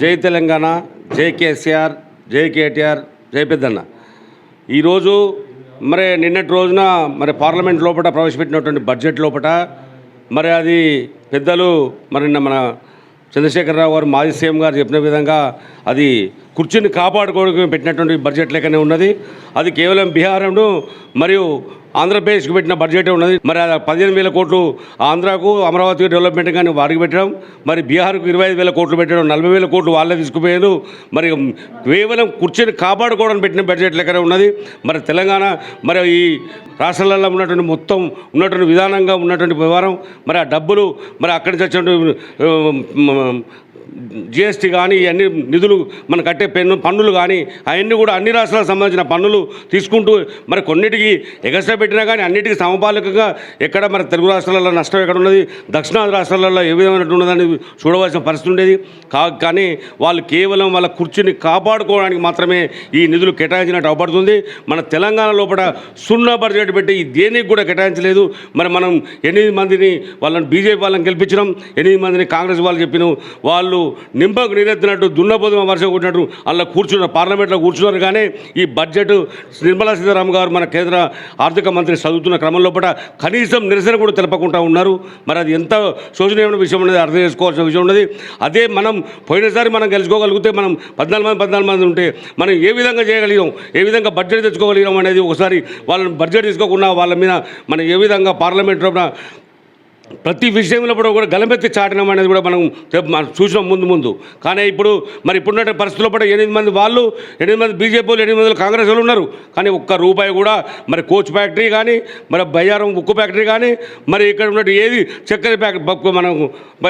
జై తెలంగాణ జై కేసీఆర్ జై కేటీఆర్ జై పెద్దన్న. ఈరోజు మరి నిన్నటి రోజున మరి పార్లమెంట్ లోపల ప్రవేశపెట్టినటువంటి బడ్జెట్ లోపల మరి అది పెద్దలు మరి నిన్న మన చంద్రశేఖరరావు గారు మాజీ సీఎం గారు చెప్పిన విధంగా అది కుర్చీని కాపాడుకోవడానికి పెట్టినటువంటి బడ్జెట్ లెక్కనే ఉన్నది. అది కేవలం బీహార్ను మరియు ఆంధ్రప్రదేశ్కి పెట్టిన బడ్జెట్ ఉన్నది. మరి పదిహేను వేల కోట్లు ఆంధ్రాకు అమరావతి డెవలప్మెంట్ కానీ వారికి పెట్టడం మరి బీహార్కు ఇరవై ఐదు వేల కోట్లు పెట్టడం నలభై వేల కోట్లు వాళ్ళే తీసుకుపోయారు మరి కేవలం కుర్చీని కాపాడుకోవడానికి పెట్టిన బడ్జెట్ లెక్కనే ఉన్నది. మరి తెలంగాణ మరి ఈ రాష్ట్రాలలో ఉన్నటువంటి మొత్తం ఉన్నటువంటి విధానంగా ఉన్నటువంటి వ్యవహారం మరి ఆ డబ్బులు మరి అక్కడి నుంచి వచ్చినటువంటి జిఎస్టీ కానీ ఇవన్నీ నిధులు మనం కట్టే పెన్ను పన్నులు కానీ అవన్నీ కూడా అన్ని రాష్ట్రాలకు సంబంధించిన పన్నులు తీసుకుంటూ మరి కొన్నిటికి ఎగస్ట్రా పెట్టినా కానీ అన్నిటికీ సమపాలకంగా ఎక్కడ మరి తెలుగు రాష్ట్రాలలో నష్టం ఎక్కడ ఉన్నది దక్షిణాది రాష్ట్రాలలో ఏ విధమైనటువంటి ఉన్నదని చూడవలసిన పరిస్థితి ఉండేది. కా కానీ వాళ్ళు కేవలం వాళ్ళ కుర్చీని కాపాడుకోవడానికి మాత్రమే ఈ నిధులు కేటాయించినట్టు అవపడుతుంది మన తెలంగాణ లోపల సున్నా బడ్జెట్ పెట్టి దేనికి కూడా కేటాయించలేదు. మరి మనం ఎనిమిది మందిని వాళ్ళని బీజేపీ వాళ్ళని గెలిపించడం ఎనిమిది మందిని కాంగ్రెస్ వాళ్ళు చెప్పిన. వాళ్ళు నింపకు నీరెత్తినట్టు దున్నపోతుమ వర్షం కొట్టినట్టు అలా కూర్చున్నారు పార్లమెంట్లో కూర్చున్నారు. కానీ ఈ బడ్జెట్ నిర్మలా సీతారామన్ గారు మన కేంద్ర ఆర్థిక మంత్రి చదువుతున్న క్రమం లోపల కనీసం నిరసన కూడా తెలపకుండా ఉన్నారు. మరి అది ఎంత శోచనీయమైన విషయం అనేది అర్థం చేసుకోవాల్సిన విషయం ఉన్నది. అదే మనం పోయినసారి మనం గెలుచుకోగలిగితే మనం పద్నాలుగు మంది పద్నాలుగు మంది ఉంటే మనం ఏ విధంగా చేయగలిగాం? ఏ విధంగా బడ్జెట్ తెచ్చుకోగలిగాం అనేది ఒకసారి వాళ్ళని బడ్జెట్ తీసుకోకుండా వాళ్ళ మీద మనం ఏ విధంగా పార్లమెంట్లో ప్రతి విషయంలో కూడా కూడా గలమెత్తి చాటడం అనేది కూడా మనం చూసిన చూసినాం ముందు ముందు. కానీ ఇప్పుడు మరి ఇప్పుడున్న పరిస్థితుల్లో కూడా ఎనిమిది మంది వాళ్ళు ఎనిమిది మంది బీజేపీ వాళ్ళు ఎనిమిది మంది కాంగ్రెస్ వాళ్ళు ఉన్నారు. కానీ ఒక్క రూపాయి కూడా మరి కోచ్ ఫ్యాక్టరీ కానీ మరి బయ్యారం ఉక్కు ఫ్యాక్టరీ కానీ మరి ఇక్కడ ఉన్నట్టు ఏది చక్కెర ఫ్యాక్టరీ మనం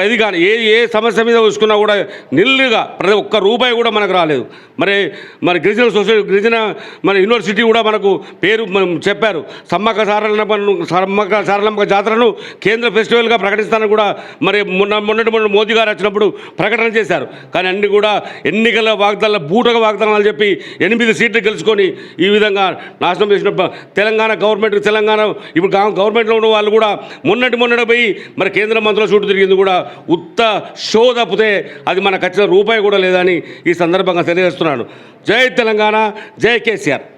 ఇది కానీ ఏ ఏ సమస్య మీద చూసుకున్నా కూడా నిల్లుగా ప్రతి ఒక్క రూపాయి కూడా మనకు రాలేదు. మరి మరి గిరిజన సొసైటీ గిరిజన మన యూనివర్సిటీ కూడా మనకు పేరు మనం చెప్పారు. సమ్మక్క సారలమ్మ సమ్మక్క సారలమ్మ జాతరను కేంద్ర ఫెస్టివల్గా ప్రకటిస్తానని కూడా మరి మొన్న మొన్నటి మొన్న మోదీ గారు వచ్చినప్పుడు ప్రకటన చేశారు. కానీ అన్ని కూడా ఎన్నికల వాగ్దానాలు బూటక వాగ్దానాలు చెప్పి ఎనిమిది సీట్లు గెలుచుకొని ఈ విధంగా నాశనం చేసిన తెలంగాణ గవర్నమెంట్ తెలంగాణ ఇప్పుడు గవర్నమెంట్లో ఉన్న వాళ్ళు కూడా మొన్నటి మొన్నటి పోయి మరి కేంద్ర మంత్రుల చుట్టూ తిరిగింది కూడా ఉత్త షో తప్పితే అది మనకు వచ్చిన రూపాయి కూడా లేదని ఈ సందర్భంగా తెలియజేస్తున్నాను. జై తెలంగాణ జై కేసీఆర్.